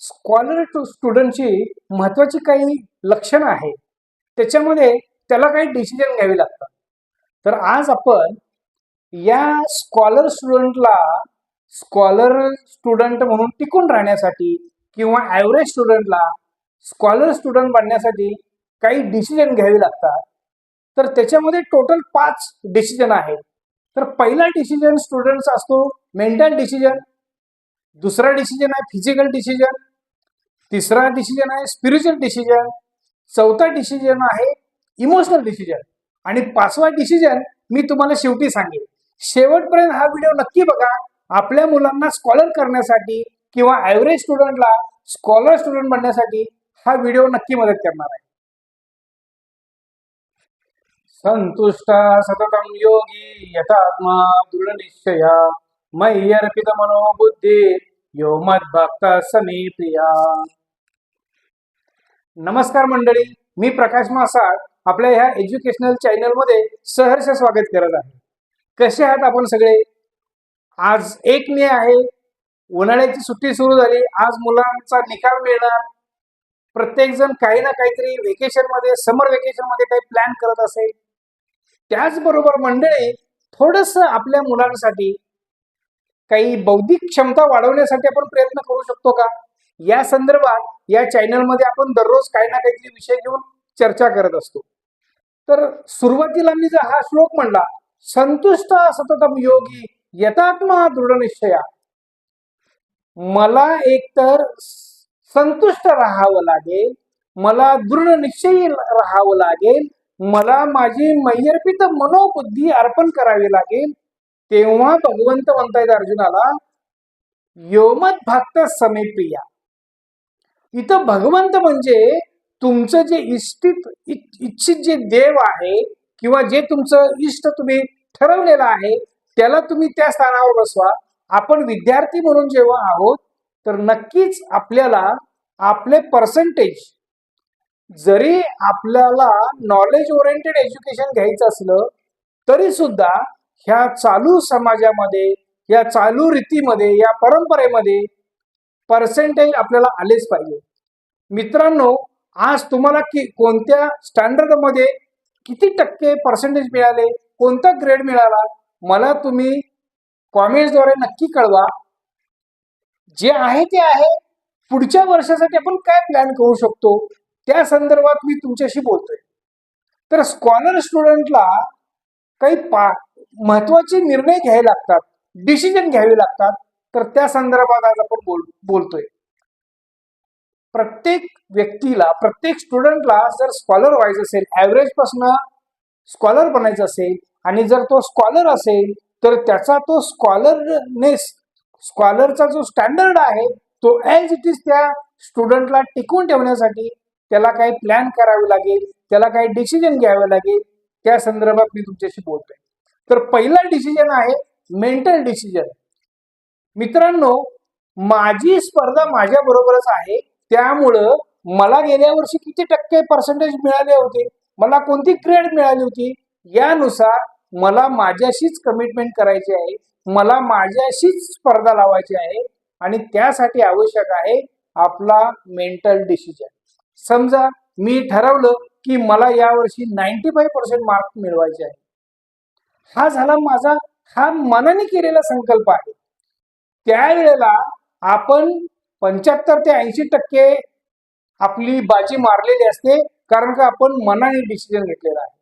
Scholar to स्टुडंटची महत्वाची काही लक्षणं आहेत. त्याच्यामध्ये त्याला काही डिसिजन घ्यावे लागतात. तर आज आपण या स्कॉलर स्टुडंटला स्कॉलर स्टुडंट म्हणून टिकून राहण्यासाठी किंवा ॲव्हरेज स्टुडंटला स्कॉलर स्टुडंट बनण्यासाठी काही डिसिजन घ्यावे लागतात. तर त्याच्यामध्ये टोटल पाच डिसिजन आहेत. तर पहिला डिसिजन स्टुडंटचा असतो मेंटल डिसिजन दुसरा डिसिजन आहे फिजिकल डिसिजन तिसरा डिसिजन आहे स्पिरिच्युअल डिसिजन चौथा डिसिजन आहे इमोशनल डिसिजन आणि पाचवा डिसिजन मी तुम्हाला शेवटी सांगेन. शेवटपर्यंत हा व्हिडिओ नक्की बघा. आपल्या मुलांना स्कॉलर करण्यासाठी किंवा ॲव्हरेज स्टुडंटला स्कॉलर स्टुडंट बनण्यासाठी हा व्हिडिओ नक्की मदत करणार आहे. संतुष्ट सततम योगी यथात्मा दृढ निश्चया. मय्यर्पित मनोबुद्धी यो मद्भक्त समे प्रिया नमस्कार मंडळी मी प्रकाश मासाळ आपल्या ह्या एज्युकेशनल चॅनलमध्ये सहर्ष स्वागत करत आहे. कसे आहात आपण सगळे? आज एक मे आहे उन्हाळ्याची सुट्टी सुरू झाली आज मुलांचा निकाल मिळणार. प्रत्येक जण काही ना काहीतरी व्हेकेशनमध्ये समर व्हेकेशनमध्ये काही प्लॅन करत असेल. त्याचबरोबर मंडळी थोडस आपल्या मुलांसाठी काही बौद्धिक क्षमता वाढवण्यासाठी आपण प्रयत्न करू शकतो का? या संदर्भात या चॅनलमध्ये आपण दररोज काही ना काहीतरी विषय घेऊन चर्चा करत असतो. तर सुरुवातीला मी जर हा श्लोक म्हणला संतुष्ट सततम योगी यथात्मा दृढ निश्चया. मला एकतर संतुष्ट राहावं लागेल मला दृढ निश्चयी राहावं लागेल मला माझी मय्यर्पित मनोबुद्धी अर्पण करावी लागेल तेव्हा भगवंत म्हणतायत अर्जुनाला योमत भक्त समीप्रिया. इथं भगवंत म्हणजे तुमचं जे इष्टित इच्छित जे देव आहे किंवा जे तुमचं इष्ट तुम्ही ठरवलेलं आहे त्याला तुम्ही त्या स्थानावर बसवा. आपण विद्यार्थी म्हणून जेव्हा आहोत तर नक्कीच आपल्याला आपले पर्सेंटेज जरी आपल्याला नॉलेज ओरिएंटेड एज्युकेशन घ्यायचं असलं तरी सुद्धा ह्या चालू समाजामध्ये या चालू रीतीमध्ये या परंपरेमध्ये पर्सेंटेज आपल्याला आलेच पाहिजे. मित्रांनो आज तुम्हाला कि कोणत्या स्टँडर्डमध्ये किती टक्के पर्सेंटेज मिळाले कोणता ग्रेड मिळाला मला तुम्ही कॉमेंट्सद्वारे नक्की कळवा. जे आहे ते आहे. पुढच्या वर्षासाठी आपण काय प्लॅन करू शकतो त्या संदर्भात मी तुमच्याशी बोलतोय. तर स्कॉलर स्टुडंटला काही पा महत्त्वाचे निर्णय घ्यावे लागतात डिसिजन घ्यावे लागतात. तर त्या संदर्भात आज आपण बोल बोलतोय. प्रत्येक व्यक्तीला प्रत्येक स्टुडंटला जर स्कॉलर व्हायचं असेल ॲव्हरेजपासून स्कॉलर बनायचं असेल आणि जर तो स्कॉलर असेल तर त्याचा तो स्कॉलरनेस स्कॉलरचा जो स्टँडर्ड आहे तो ॲज इट इज त्या स्टुडंटला टिकवून ठेवण्यासाठी त्याला काही प्लॅन करावे लागेल त्याला काही डिसिजन घ्यावे लागेल त्या संदर्भात मी तुमच्याशी बोलतोय. तर पहिला डिसिजन आहे मेंटल डिसिजन मित्रांनो माझी स्पर्धा माझ्या बरोबरच आहे. त्यामुळं मला गेल्या वर्षी किती टक्के पर्सेंटेज मिळाले होते? मला कोणती ग्रेड मिळाली होती? यानुसार मला माझ्याशीच कमिटमेंट करायची आहे. मला माझ्याशीच स्पर्धा लावायची आहे. आणि त्यासाठी आवश्यक आहे आपला मेंटल डिसिजन समजा मी ठरवलं की मला यावर्षी नाईन्टी फाईव्ह पर्सेंट मार्क मिळवायचे आहे. हा झाला माझा हा मनाने केलेला संकल्प आहे. त्यावेळेला आपण पंच्याहत्तर ते ऐंशी टक्के आपली बाजी मारलेली असते कारण का आपण मनाने डिसिजन घेतलेला आहे.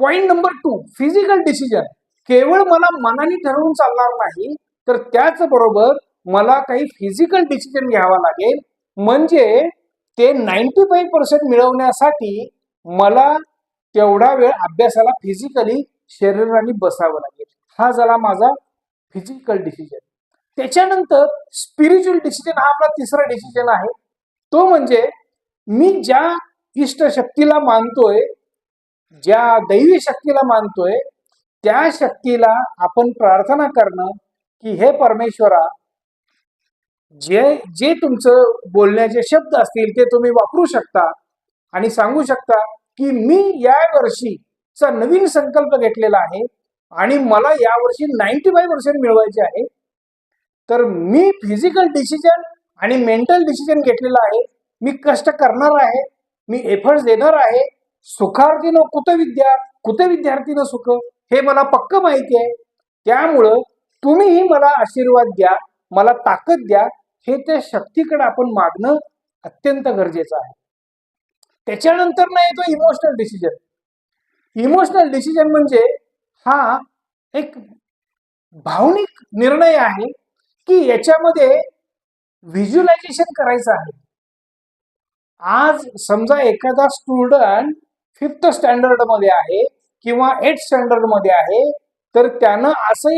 Point number two physical decision केवळ मला मनाने ठरवून चालणार नाही तर त्याच बरोबर मला काही फिजिकल डिसिजन घ्यावा लागेल. म्हणजे ते नाईन्टी फाईव्ह पर्सेंट मिळवण्यासाठी मला तेवढा वेळ अभ्यासाला फिजिकली शरीराने बसावं लागेल. हा झाला माझा फिजिकल डिसिजन त्याच्यानंतर स्पिरिच्युअल डिसिजन हा आपला तिसरा डिसिजन आहे. तो म्हणजे मी ज्या इष्ट शक्तीला मानतोय ज्या दैवी शक्तीला मानतोय त्या शक्तीला आपण प्रार्थना करणं की हे परमेश्वरा जे जे तुमचं बोलण्याचे शब्द असतील ते तुम्ही वापरू शकता आणि सांगू शकता की मी या वर्षीचा नवीन संकल्प घेतलेला आहे. आणि मला यावर्षी नाईन्टी फाईव्ह पर्सेंट मिळवायचे आहे. तर मी फिजिकल डिसिजन आणि मेंटल डिसिजन घेतलेलं आहे. मी कष्ट करणार आहे. मी एफर्ट्स देणार आहे. सुखार्थीनं कुतविद्या कुतविद्यार्थीनं सुख हे मला पक्क माहिती आहे. त्यामुळं तुम्हीही मला आशीर्वाद द्या मला ताकद द्या. हे त्या शक्तीकडे आपण मागणं अत्यंत गरजेचं आहे. त्याच्यानंतर ना येतो इमोशनल डिसिजन इमोशनल डिसिजन म्हणजे हा एक भावनिक निर्णय आहे की याच्यामध्ये व्हिज्युलायझेशन करायचं आहे. आज समजा एखादा स्टुडंट फिफ्थ स्टँडर्डमध्ये आहे किंवा एट स्टँडर्डमध्ये आहे तर त्यानं असं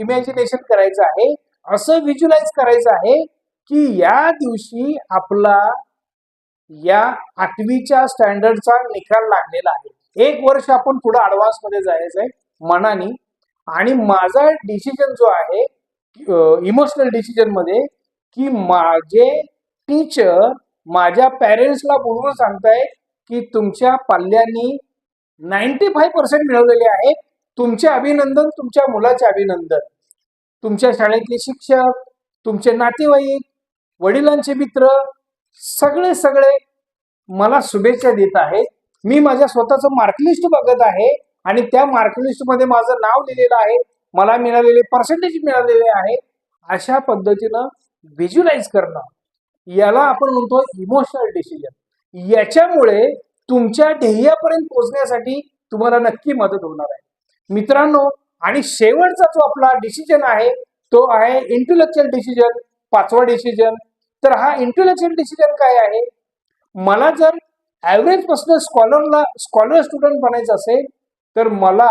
इमॅजिनेशन करायचं आहे असं व्हिज्युलाइज करायचं आहे की या दिवशी आपला या आठवीच्या स्टँडर्डचा निकाल लागलेला आहे. एक वर्ष आपण पुढे ऍडव्हान्समध्ये जायचं आहे मनाने. आणि माझा डिसिजन जो आहे इमोशनल डिसिजनमध्ये की माझे टीचर माझ्या पॅरेंट्सला बोलवून सांगताय की तुमच्या पाल्यांनी नाईन्टी फाय पर्सेंट मिळवलेले आहेत. तुमचे अभिनंदन तुमच्या मुलाचे अभिनंदन. तुमच्या शाळेतले शिक्षक तुमचे नातेवाईक वडिलांचे मित्र सगळे सगळे मला शुभेच्छा देत आहेत. मी माझ्या स्वतःचं मार्कलिस्ट बघत आहे. आणि त्या मार्कलिस्टमध्ये माझं नाव लिहिलेलं आहे मला मिळालेले पर्सेंटेज मिळालेले आहे अशा पद्धतीनं व्हिज्युलाइज करणं याला आपण म्हणतो इमोशनल डिसिजन याच्यामुळे तुमच्या ध्येयापर्यंत पोहोचण्यासाठी तुम्हाला नक्की मदत होणार आहे. मित्रांनो आणि शेवटचा जो आपला डिसिजन आहे तो आहे इंटेलेक्च्युअल डिसिजन पाचवा डिसिजन तर हा इंटेलेक्च्युअल डिसिजन काय आहे? मला जर ॲव्हरेज पर्सन स्कॉलरला स्कॉलर स्टुडंट बनायचं असेल तर मला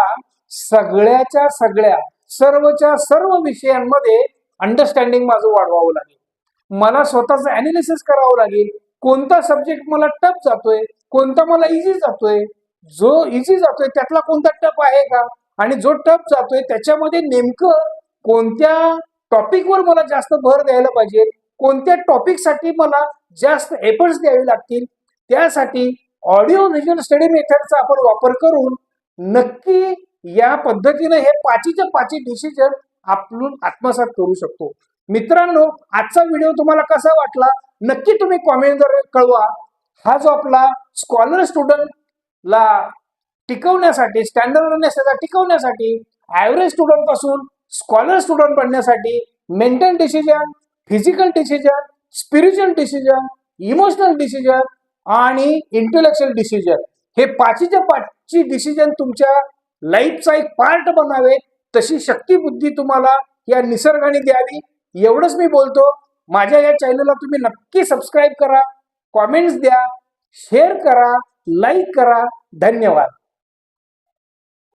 सगळ्याच्या सगळ्या सर्वच्या सर्व विषयांमध्ये अंडरस्टँडिंग माझं वाढवावं लागेल. मला स्वतःचं अनालिसिस करावं लागेल. कोणता सब्जेक्ट मला टफ जातोय कोणता मला इझी जातोय जो इझी जातोय त्यातला कोणता टफ आहे का? आणि जो टफ जातोय त्याच्यामध्ये नेमकं कोणत्या टॉपिकवर मला जास्त भर द्यायला पाहिजे कोणत्या टॉपिकसाठी मला जास्त एफर्ट्स द्यावे लागतील त्यासाठी ऑडिओ व्हिज्युअल स्टडी मेथडचा आपण वापर करून नक्की या पद्धतीने हे पाचीच्या पाची डिसिजन आपण आत्मसात करू शकतो. मित्रांनो आजचा व्हिडिओ तुम्हाला कसा वाटला? नक्की तुम्ही कॉमेंटद्वारे कळवा. हा जो आपला स्कॉलर स्टुडंटला टिकवण्यासाठी स्टँडर्ड टिकवण्यासाठी ऍव्हरेज स्टुडंटपासून स्कॉलर स्टुडंट बनण्यासाठी mental decision physical decision spiritual decision emotional decision आणि इंटेलेक्च्युअल डिसिजन हे पाचीच्या ची डिसिजन तुमच्या लाईफचा एक पार्ट बनावे तशी शक्ती बुद्धी तुम्हाला या निसर्गाने द्यावी. एवढंच मी बोलतो. माझ्या या चॅनलला तुम्ही नक्की सबस्क्राईब करा कॉमेंट्स द्या शेअर करा लाईक करा. धन्यवाद.